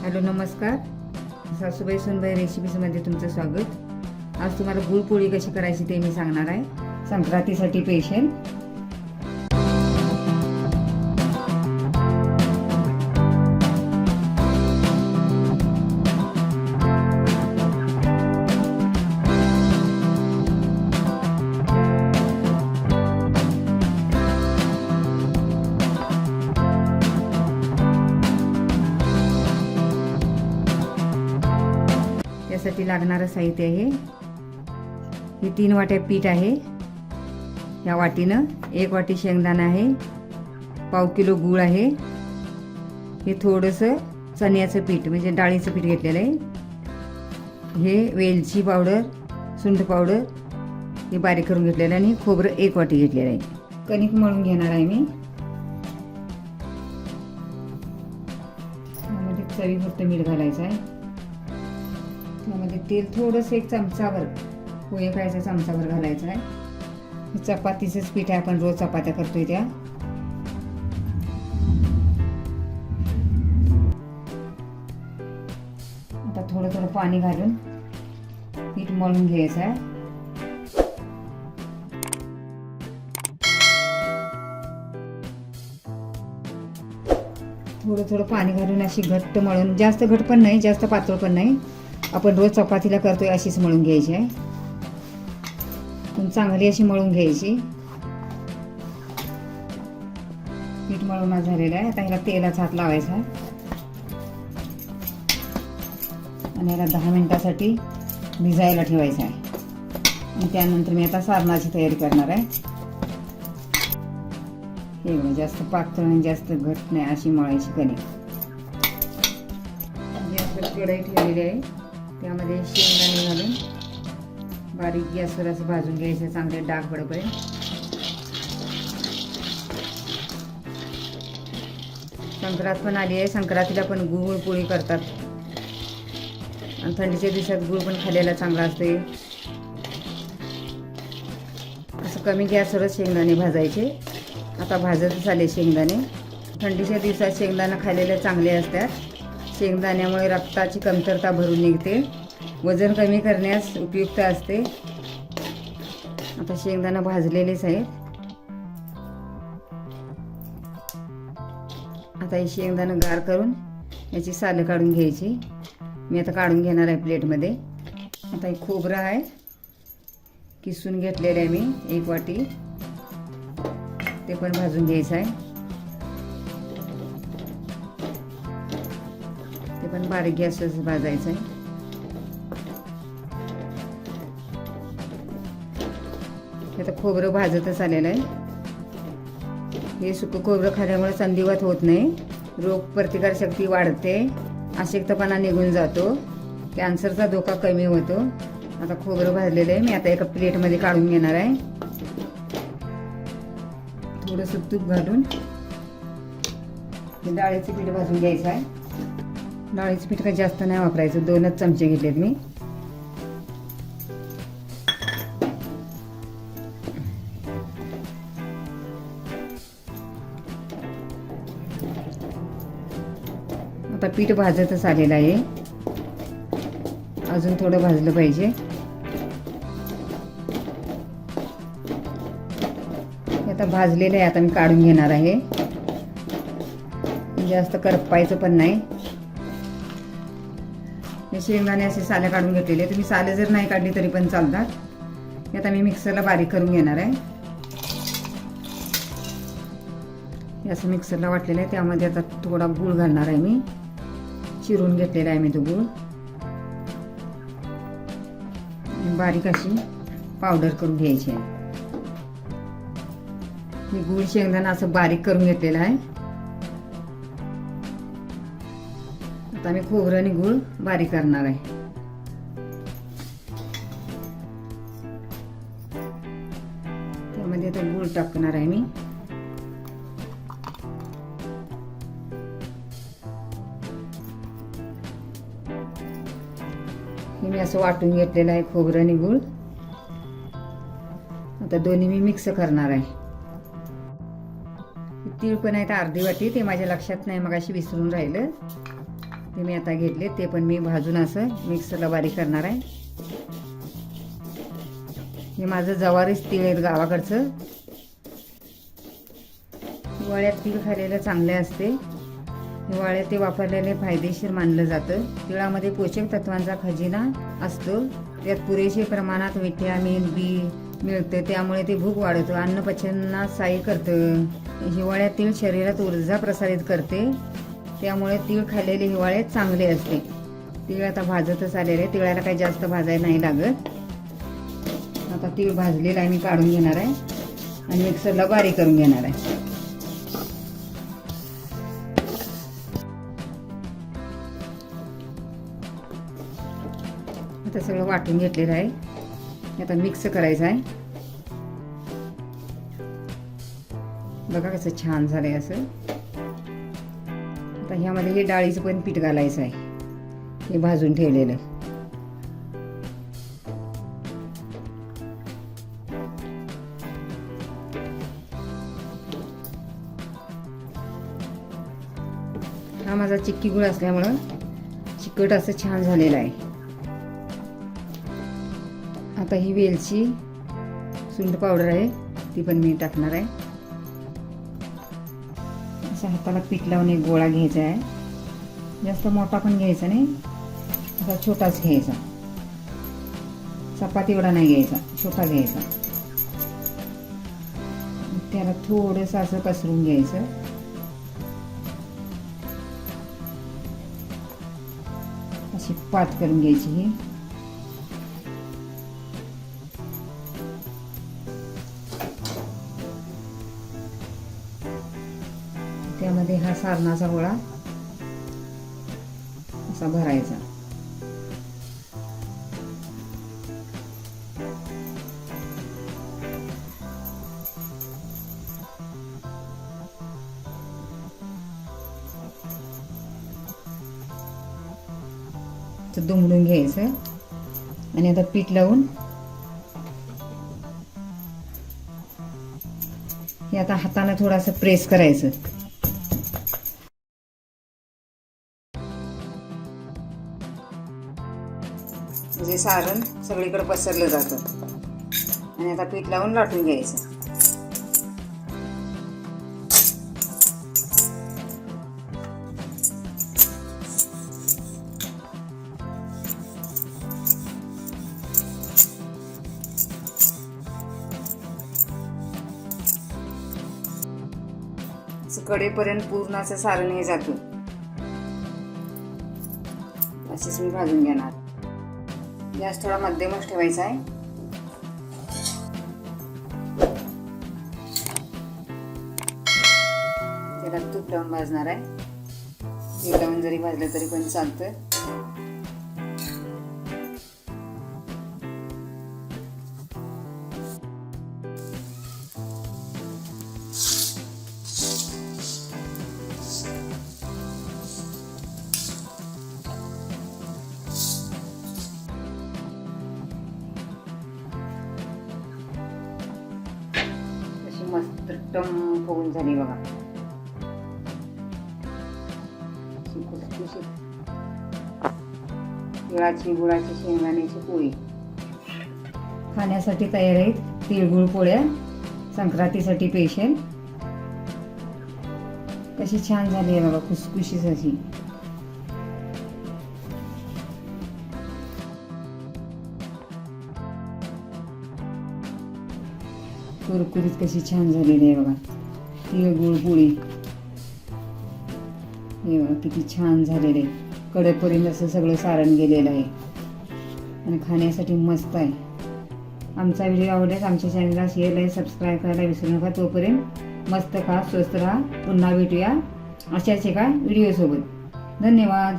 Hello नमस्कार. सासूबाई सुनबाई रेसिपीजमध्ये तुमचं स्वागत. आज तुम्हाला गुळपोळी कशी करायची ते मी सांगणार आहे. संक्रांतीसाठी पेशल यासाठी लागणारं साहित्य आहे. हे तीन वाट्या पीठ आहे. या वाटीनं एक वाटी शेंगदाणा आहे. पाव किलो गूळ आहे. हे थोडंसं चण्याचं पीठ म्हणजे डाळीचं पीठ घेतलेलं आहे. हे वेलची पावडर सुंठ पावडर हे बारीक करून घेतलेलं आहे आणि खोबरं एक वाटी घेतलेलं आहे. कणिक मळून घेणार आहे मी. चवी चवीपुरतं मीठ घालायचं आहे. त्यामध्ये तेल थोडंसं एक चमचाभर पोहे खायचा चमचाभर घालायचं आहे. चपातीचंच पीठ आहे आपण रोज चपात्या करतोय त्या. आता थोडं थोडं पाणी घालून पीठ मळून घ्यायचं आहे. थोडं थोडं पाणी घालून अशी घट्ट मळून जास्त घट पण नाही जास्त पातळ पण नाही. आपण रोज चपातीला करतोय अशीच मळून घ्यायची आहे पण चांगली अशी मळून घ्यायची. पीठ मळून झालेलं आहे. आता ह्याला तेलाचा हात लावायचा. आहे आणि याला दहा मिनिटासाठी भिजायला ठेवायचं आहे. आणि त्यानंतर मी आता सारणाची तयारी करणार आहे. हे बघा जास्त पातळ आणि जास्त घट नाही अशी मळायची कणिक कढई ठेवलेली आहे. त्यामध्ये शेंगदाणे घालून बारीक गॅसवर असं भाजून घ्यायचं चांगले डाग पडेपर्यंत संक्रांत पण आली आहे. संक्रांतीला पण गुळ पोळी करतात. आणि थंडीच्या दिवसात गुळ पण खाल्लेला चांगला असते असं कमी गॅसवरच शेंगदाणे भाजायचे. आता भाजतच आले शेंगदाणे. थंडीच्या दिवसात शेंगदाणा खाल्लेले चांगले असतात. शेंगदाण्यामुळे रक्ताची कमतरता भरून निघते. वजन कमी करण्यास उपयुक्त असते. आता शेंगदाणा भाजलेलेच आहेत. आता हे शेंगदाणा गार करून याची सालं काढून घ्यायची. मी आता काढून घेणार आहे प्लेटमध्ये. आता हे खोबरं आहे. किसून घेतलेलं आहे मी एक वाटी. ते पण भाजून घ्यायचं आहे. पण बारीक गॅसच भाजायचं आहे आता खोबरं भाजतच आलेलं आहे. हे सुकं खोबरं खाल्यामुळे संधिवात होत नाही. रोग प्रतिकारशक्ती वाढते. अशक्तपणा निघून जातो. कॅन्सरचा धोका कमी होतो. आता खोबरं भाजलेलं आहे. मी आता एका प्लेटमध्ये काढून घेणार आहे. थोडंसं तूप घालून. डाळीचं पीठ भाजून घ्यायचं आहे. डाळीचं पीठ काही जास्त नाही वापरायचं. दोनच चमचे घेतलेत मी. आता पीठ भाजतच आलेलं आहे. अजून थोडं भाजलं पाहिजे. आता भाजलेलं आहे. आता मी काढून घेणार आहे. जास्त करपायचं पण नाही. मी शेंगदाणे असे साले काढून घेतलेले तुम्ही साले जर नाही काढली तरी पण चालतात. हे आता मी मिक्सरला बारीक करून घेणार आहे. हे असं मिक्सरला वाटलेलं आहे. त्यामध्ये आता थोडा गूळ घालणार आहे मी. चिरून घेतलेला आहे मी तो गूळ. बारीक अशी पावडर करून घ्यायची आहे. मी गूळ शेंगदाणा असं बारीक करून घेतलेला आहे. आता मी खोबरं आणि गूळ बारीक करणार आहे. त्यामध्ये आता गूळ टाकणार आहे मी. हे मी असं वाटून घेतलेलं आहे खोबरं आणि गूळ आता दोन्ही मी मिक्स करणार आहे. तीळ पण आहेत अर्धी वाटी ते माझ्या लक्षात नाही मग अशी विसरून राहिलं. ते मी आता घेतले ते पण मी भाजून असं मिक्सरला बारीक करणार आहे. हे माझं जवारीच तीळ आहेत गावाकडचं. हिवाळ्यात तीळ खाल्लेलं चांगले असते. हिवाळ्यात ते वापरलेले फायदेशीर मानलं जातं. तिळामध्ये पोषक तत्वांचा खजिना असतो. त्यात पुरेशे प्रमाणात विटॅमिन बी मिळतं त्यामुळे ते भूक वाढवतं अन्नपचनात साई करतं. हिवाळ्यात तीळ शरीरात ऊर्जा प्रसारित करते. त्यामुळे तीळ खाल्लेले हिवाळे चांगले असते तीळ आता भाजतच आलेले आहे तिळाला काही जास्त भाजायला नाही लागत. आता तीळ भाजलेला आहे मी काढून घेणार आहे आणि मिक्सरला बारीक करून घेणार आहे. आता सगळं वाटून घेतलेलं आहे. आता मिक्स करायचं आहे. बघा कसं छान झालंय असं. ह्यामध्ये हे डाळीचं पण पीठ घालायचं आहे. हे भाजून ठेवलेलं. हा माझा चिक्की गुळ असल्यामुळं चिकट असं छान झालेलं आहे. आता ही वेलची सुंठ पावडर आहे ती पण मी टाकणार आहे. असं हाताला पीठ लावून एक गोळा घ्यायचा आहे. जास्त मोठा पण घ्यायचा नाही. असा छोटाच घ्यायचा. चपाती एवढा नाही घ्यायचा. छोटा घ्यायचा. त्याला थोडंसं असं पसरून घ्यायचं. अशी पात करून घ्यायची ही. सारणाचा गोळा असा भरायचा. तर दुमडून घ्यायचं आणि आता पीठ लावून हे आता हाताने थोडंसं प्रेस करायचं. म्हणजे सारण सगळीकडे पसरलं जातं. आणि आता पीठ लावून लाटून घ्यायचं. असं कडेपर्यंत पूर्ण असं सारण हे जातं. असेच मी भाजून घेणार. गॅस थोडा मध्यमच ठेवायचा आहे. त्याला तूप लावून भाजणार आहे. तूप लावून जरी भाजलं तरी पण चालतं एकदम होऊन फुगून झाली बघा तिळाची गुळाची शेंगदाण्याची पोळी खाण्यासाठी तयार आहेत. तिळगुळ पोळ्या संक्रांतीसाठी पेशल. कशी छान झाली आहे बघा खुसखुशीत अशी. कुरकुरीत कशी छान झालेली आहे बघा. तिळगुळ पोळी हे बघा किती छान झालेलं आहे. कडेपर्यंत असं सगळं सारण गेलेलं आहे. आणि खाण्यासाठी मस्त आहे. आमचा व्हिडिओ आवडल्यास आमच्या चॅनलला शेअर लाईक सबस्क्राईब करायला विसरू नका. तोपर्यंत मस्त खा स्वस्त राहा. पुन्हा भेटूया अशाच एका व्हिडिओसोबत धन्यवाद.